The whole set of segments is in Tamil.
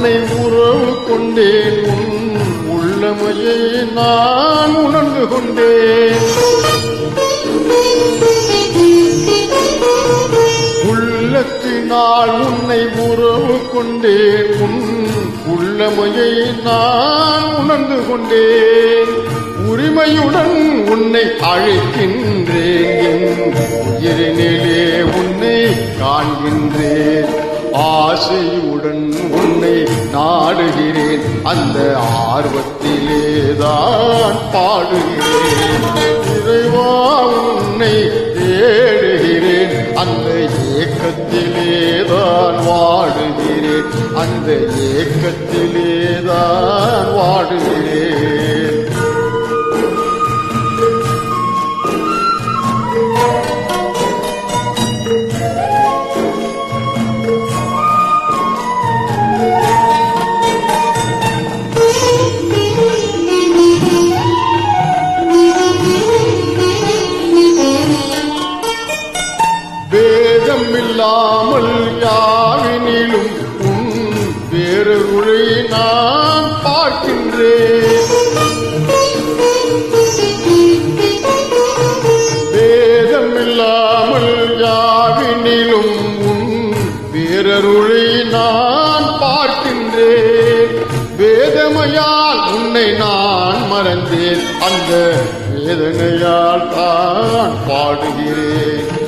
உன்னை உறவு கொண்டேன். உன் உள்ளமையை நான் உணர்ந்து கொண்டேன். உள்ளத்தினால் உன்னை உறவு கொண்டேன். உன் உள்ளமையை நான் உணர்ந்து கொண்டேன். உரிமையுடன் உன்னை அழைக்கின்றேன். என் உயிரினிலே உன்னை காண்கின்றேன். ஆசையுடன் பாடுகிறேன் அந்த ஆர்வத்திலே தான் பாடுகிறேன். இறைவா உன்னை தேடுகிறேன். அந்த ஏக்கத்திலே தான் வாடுகிறேன். அந்த ஏக்கத்திலே தான் வாடுகிறேன். இல்லாமல் யாவினிலும் உன் வேறொருளை நான் பார்க்கின்றேன். வேதம் இல்லாமல் யாவினிலும் உன் நான் பார்க்கின்றேன். வேதமையால் உன்னை நான் மறந்தேன். அந்த வேதனையால் தான் பாடுகிறேன்.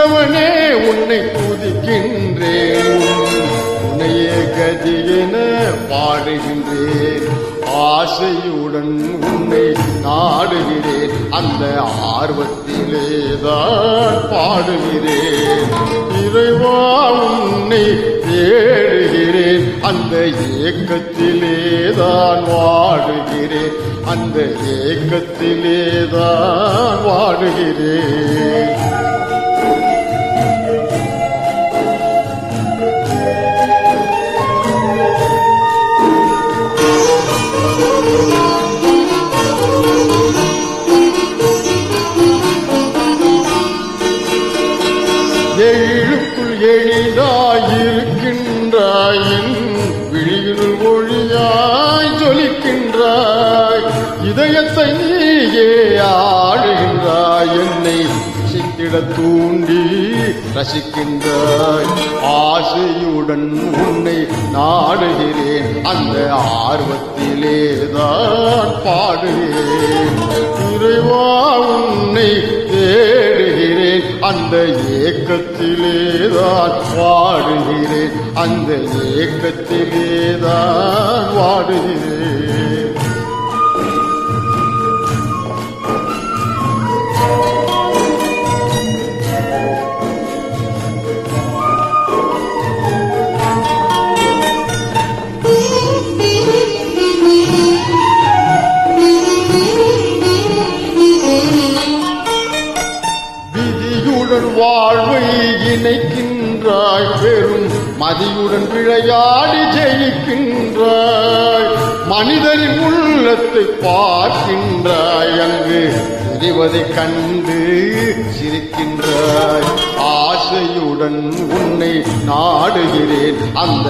உயவனே உன்னை துதிக்கின்றேன். உன்னையே கதி பாடுகின்றேன். ஆசையுடன் உன்னை நாடுகிறேன். அந்த ஆர்வத்திலே தான் பாடுகிறேன். இறைவா உன்னை தேடுகிறேன். அந்த ஏக்கத்திலே தான் வாடுகிறேன். அந்த ஏக்கத்திலே தான் வாடுகிறேன். விழியினுள் ஒளியாய் ஜொலிக்கின்றாய் இதயத்தை நீயே ஆடுகின்றாய் என்னை ரசித்திட தூண்டி ரசிக்கின்றாய். ஆசையுடன் உன்னை நாடுகிறேன் அந்த ஆர்வத்திலே தான் பாடுகிறேன். இறைவா உன்னை தேடுகிறேன் அந்த ஏக்கத்திலே தான் அந்த ஏக்கத்திலேதான் வாடுகிறேன். வாழ்வை இணைக்கின்றாய் பெரும் மதியுடன் விளையாடி ஜெயிக்கின்றாய். மனிதரின் உள்ளத்தை பார்க்கின்றாய். அங்கு தெரிவதைக் கண்டு சிரிக்கின்றாய். ஆசையுடன் உன்னை நாடுகிறேன். அந்த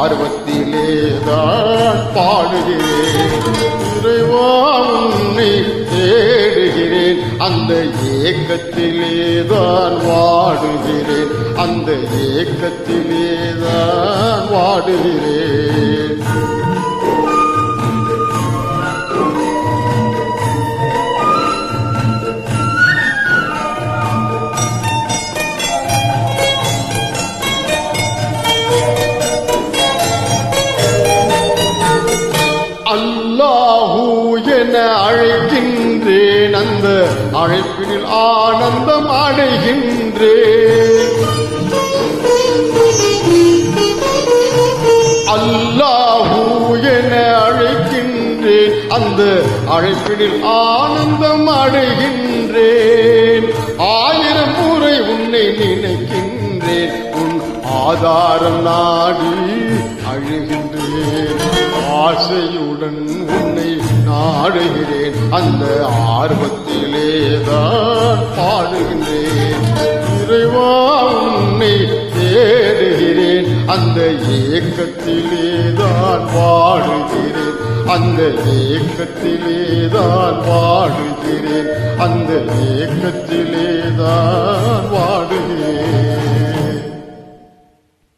ஆர்வத்திலேதான் பாடுகிறேன். இறைவா உன்னை தேடுகிறேன் அந்த ஏக்கத்திலேதான் வாடுகிறேன். அந்த ஏக்கத்திலேதான் வாடுகிறேன். அழைப்பினில் ஆனந்தம் அடைகின்றேன் அல்லாஹூ என அழைக்கின்றேன் அந்த அழைப்பினில் ஆனந்தம் அடைகின்றேன். ஆயிரம் முறை உன்னை நினைக்கின்றேன். உன் ஆதாரம் நாடி அழுகின்றேன். ஆசையுடன் உன்னை நாடுகிறேன். அந்த ஆர்வத்திலே தான் பாடுகின்றேன். இறைவா உன்னை தேடுகிறேன். அந்த ஏக்கத்திலேதான் பாடுகிறேன். அந்த ஏக்கத்திலேதான் பாடுகிறேன். அந்த ஏக்கத்திலேதான்